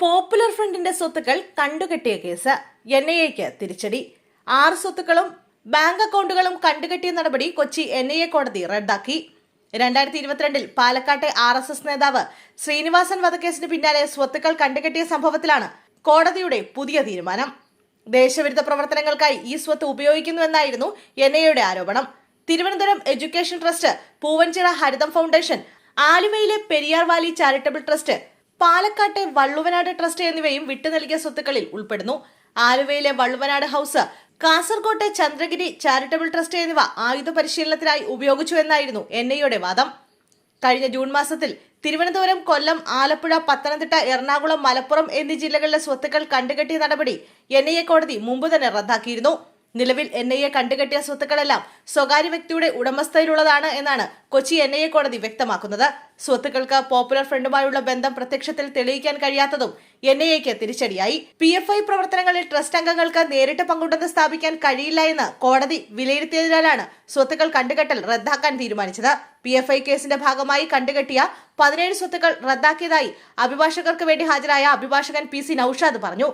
Popular ഫ്രണ്ടിന്റെ സ്വത്തുക്കൾ കണ്ടുകെട്ടിയ case. N I എക്ക് തിരിച്ചടി. ആറ് സ്വത്തുക്കളും ബാങ്ക് അക്കൗണ്ടുകളും കണ്ടുകെട്ടിയ നടപടി കൊച്ചി എൻ ഐ എ കോടതി റദ്ദാക്കി. രണ്ടായിരത്തി ഇരുപത്തിരണ്ടിൽ പാലക്കാട്ടെ ആർ എസ് എസ് നേതാവ് ശ്രീനിവാസൻ വധക്കേസിന് പിന്നാലെ സ്വത്തുക്കൾ കണ്ടുകെട്ടിയ സംഭവത്തിലാണ് കോടതിയുടെ പുതിയ തീരുമാനം. ദേശവിരുദ്ധ പ്രവർത്തനങ്ങൾക്കായി ഈ സ്വത്ത് ഉപയോഗിക്കുന്നുവെന്നായിരുന്നു എൻ ഐ എയുടെ ആരോപണം. Thiruvananthapuram education trust Poovanchira Haritham foundation ആലുവയിലെ പെരിയാർ വാലി ചാരിറ്റബിൾ ട്രസ്റ്റ് പാലക്കാട്ടെ വള്ളുവനാട് ട്രസ്റ്റ് എന്നിവയും വിട്ടു നൽകിയ സ്വത്തുക്കളിൽ ഉൾപ്പെടുന്നു. ആലുവയിലെ വള്ളുവനാട് ഹൌസ് കാസർകോട്ടെ ചന്ദ്രഗിരി ചാരിറ്റബിൾ ട്രസ്റ്റ് എന്നിവ ആയുധ പരിശീലനത്തിനായി ഉപയോഗിച്ചു എന്നായിരുന്നു എൻ ഐയുടെ വാദം. കഴിഞ്ഞ ജൂൺ മാസത്തിൽ തിരുവനന്തപുരം കൊല്ലം ആലപ്പുഴ പത്തനംതിട്ട എറണാകുളം മലപ്പുറം എന്നീ ജില്ലകളിലെ സ്വത്തുക്കൾ കണ്ടുകെട്ടിയ നടപടി എൻ കോടതി മുമ്പ് തന്നെ റദ്ദാക്കിയിരുന്നു. നിലവിൽ എൻ ഐ എ കണ്ടുകെട്ടിയ സ്വത്തുക്കളെല്ലാം സ്വകാര്യ വ്യക്തിയുടെ ഉടമസ്ഥയിലുള്ളതാണ് എന്നാണ് കൊച്ചി എൻ ഐ എ കോടതി വ്യക്തമാക്കുന്നത്. സ്വത്തുക്കൾക്ക് പോപ്പുലർ ഫ്രണ്ടുമായുള്ള ബന്ധം പ്രത്യക്ഷത്തിൽ തെളിയിക്കാൻ കഴിയാത്തതും എൻ ഐ എക്ക് തിരിച്ചടിയായി. പി എഫ് ഐ പ്രവർത്തനങ്ങളിൽ ട്രസ്റ്റ് അംഗങ്ങൾക്ക് നേരിട്ട് പങ്കുണ്ടെന്ന് സ്ഥാപിക്കാൻ കഴിയില്ല എന്ന് കോടതി വിലയിരുത്തിയതിനാലാണ് സ്വത്തുക്കൾ കണ്ടുകെട്ടൽ റദ്ദാക്കാൻ തീരുമാനിച്ചത്. പി എഫ് ഐ കേസിന്റെ ഭാഗമായി കണ്ടുകെട്ടിയ പതിനേഴ് സ്വത്തുക്കൾ റദ്ദാക്കിയതായി അഭിഭാഷകർക്ക് വേണ്ടി ഹാജരായ അഭിഭാഷകൻ പി സി നൌഷാദ് പറഞ്ഞു.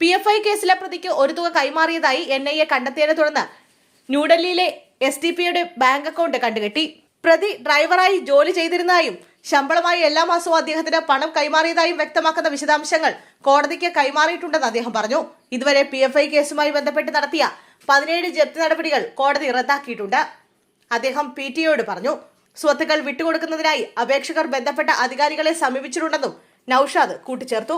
പി എഫ് ഐ കേസിലെ പ്രതിക്ക് ഒരു തുക കൈമാറിയതായി എൻ ഐ എ കണ്ടെത്തിയതിനെ തുടർന്ന് ന്യൂഡൽഹിയിലെ എസ് ഡി പിയുടെ ബാങ്ക് അക്കൗണ്ട് കണ്ടുകെട്ടി. പ്രതി ഡ്രൈവറായി ജോലി ചെയ്തിരുന്നതായും ശമ്പളമായി എല്ലാ മാസവും അദ്ദേഹത്തിന് പണം കൈമാറിയതായും വ്യക്തമാക്കുന്ന വിശദാംശങ്ങൾ കോടതിക്ക് കൈമാറിയിട്ടുണ്ടെന്ന് അദ്ദേഹം പറഞ്ഞു. ഇതുവരെ പി എഫ് ഐ കേസുമായി ബന്ധപ്പെട്ട് നടത്തിയ പതിനേഴ് ജപ്തി നടപടികൾ കോടതി റദ്ദാക്കിയിട്ടുണ്ട്. അദ്ദേഹം പി ടി ഒയോട് പറഞ്ഞു സ്വത്തുക്കൾ വിട്ടുകൊടുക്കുന്നതിനായി അപേക്ഷകർ ബന്ധപ്പെട്ട അധികാരികളെ സമീപിച്ചിട്ടുണ്ടെന്നും നൌഷാദ് കൂട്ടിച്ചേർത്തു.